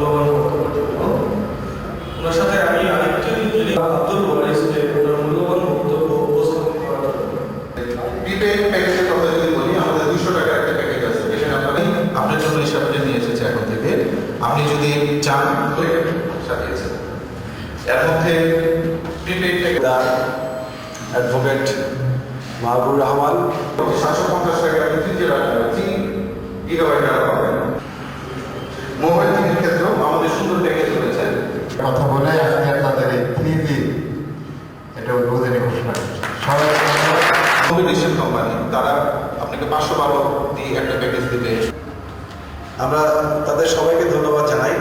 মূল্যবান বক্তব্য। ওনার সাথে আমি আরেকটি আব্দুল ওয়ারিসকে ওনার মূল্যবান বক্তব্য উপস্থাপন করার জন্য। প্রিপেড প্যাকেজের কথা যদি বলি আমাদের দুশো টাকার একটা প্যাকেজ আছে। এখানে আপনার আপনার জন্য হিসাবে নিয়ে এসেছে এখন থেকে। আপনি যদি চান তো সাজিয়েছে এর মধ্যে prepaid package advocate Mahbur Rahman. সাতশো পঞ্চাশ টাকা তিন তিন গিগাবাইট সুন্দর কথা বলে আজকে আপনাদের এই থ্রি জি এটা উদ্বোধনী ঘোষণা। করছি সবাই কম্পিটিশন কোম্পানি তারা আপনাকে পাঁচশো বারো দিয়ে একটা প্যাকেজ দিবে আমরা তাদের সবাইকে ধন্যবাদ জানাই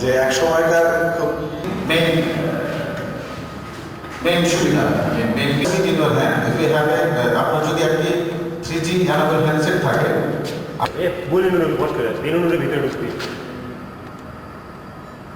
যে এক সময়কার খুব মেইন মেইন সুবিধা মেইন কিন্তু হ্যাঁ a- আপনার যদি একটি থ্রি জি হ্যান্ডসেট থাকে বলি বস করে